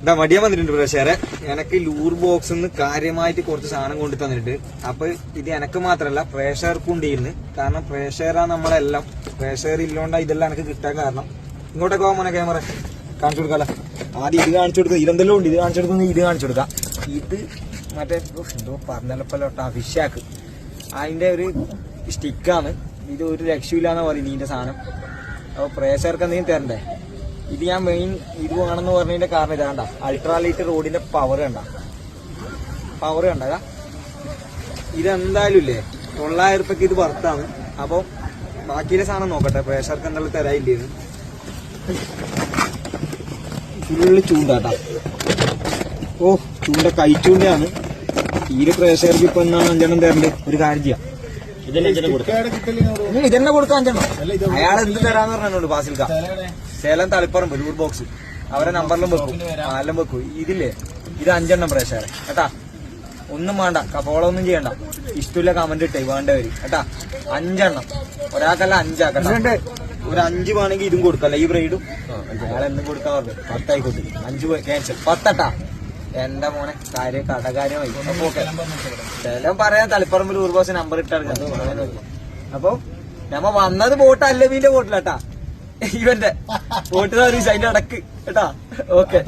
എന്താ മടിയാൻ വന്നിട്ടുണ്ട് പ്രേക്ഷകരെ എനക്ക് ലൂർ ബോക്സ് നിന്ന് കാര്യമായിട്ട് കുറച്ച് സാധനം കൊണ്ടു തന്നിട്ടുണ്ട്. അപ്പൊ ഇത് എനക്ക് മാത്രല്ല പ്രേക്ഷകർക്കും ഉണ്ടിന്ന് കാരണം പ്രേക്ഷകരാ നമ്മളെല്ലാം. പ്രേക്ഷകർ ഇല്ലോണ്ടാ ഇതെല്ലാം എനിക്ക് കിട്ടാൻ കാരണം. ഇങ്ങോട്ടൊക്കെ പോകാൻ മോനെ ക്യാമറ കാണിച്ചു കൊടുക്കാല. ആദ്യം ഇത് കാണിച്ചു കൊടുക്കുക ഇതെന്തെല്ലാം ഉണ്ട്? ഇത് കാണിച്ചു കൊടുക്കുന്ന ഇത് കാണിച്ചു കൊടുക്കാം. ഇത് മറ്റേ എന്തോ പറഞ്ഞല്ലപ്പോട്ടാ ഫിഷാക്ക് അതിന്റെ ഒരു സ്റ്റിക്കാണ് ഇത് ഒരു രക്ഷയില്ലാന്ന് പറയും ഇതിന്റെ സാധനം. അപ്പൊ പ്രേക്ഷകർക്ക് എന്തെങ്കിലും തരണ്ടേ? ഇത് ഞാൻ മെയിൻ ഇത് വേണമെന്ന് പറഞ്ഞതിന്റെ കാരണം ഇതാണ്ട അൾട്രാലൈറ്റ് റോഡിന്റെ പവർ കണ്ട. പവർ കണ്ടതാ ഇതെന്തായാലും ഇല്ലേ തൊള്ളായിരം റുപ്യക്ക് ഇത് വർത്താണ് അപ്പൊ ബാക്കിയിലെ സാധനം നോക്കട്ടെ പ്രേഷർക്ക് എന്തെങ്കിലും തരായില്ലേന്ന് ഫുള്ള് ചൂണ്ടാട്ടാ ഓ ചൂണ്ട കൈ ചൂണ്ടയാണ്. തീരെ പ്രേഷർക്ക് ഇപ്പൊ എന്നാണ് അഞ്ചെണ്ണം തരണ്ടേ? ഒരു കാര്യം ചെയ്യാം. നീ ഇതെന്നെ കൊടുക്കാൻ അഞ്ചെണ്ണം. അയാൾ എന്ത് തരാന്ന് പറഞ്ഞോണ്ട് ഫാസിൽക്ക സേലം തളിപ്പറമ്പ് ലൂർ ബോക്സ് അവരെ നമ്പറിലും വെക്കും. നാലിലും വെക്കും. ഇതില്ലേ ഇത് അഞ്ചെണ്ണം പ്രേക്ഷകരെ. കേട്ടാ? ഒന്നും വേണ്ട. കപോളൊന്നും ചെയ്യണ്ട. ഇഷ്ടമില്ല കമന്റ് ഇട്ടേ വേണ്ടവര് കേട്ടാ? അഞ്ചെണ്ണം. ഒരാൾക്കല്ല അഞ്ചാക്കണ്ട ഒരു അഞ്ച് വേണമെങ്കിൽ ഇതും കൊടുക്കല്ല ഈ ബ്രൈഡും അയാൾ എന്തും കൊടുക്കാൻ പറഞ്ഞു. പത്തായിക്കോട്ടെ. അഞ്ച് ക്യാൻസൽ പത്തട്ടാ? എന്റെ മോനെ കാര്യം കടകാര്യമായി അപ്പൊ ഓക്കെ. പറയാൻ തളിപ്പറമ്പിൽ ഒരു ബോസ് നമ്പർ ഇട്ടാണ് അപ്പൊ നമ്മ വന്നത് ബോട്ട് അല്ലവീന്റെ ബോട്ടിലാട്ടാ ഇവന്റെ ബോട്ട് സർവീസ് അടക്ക് കേട്ടാ? ഓക്കെ.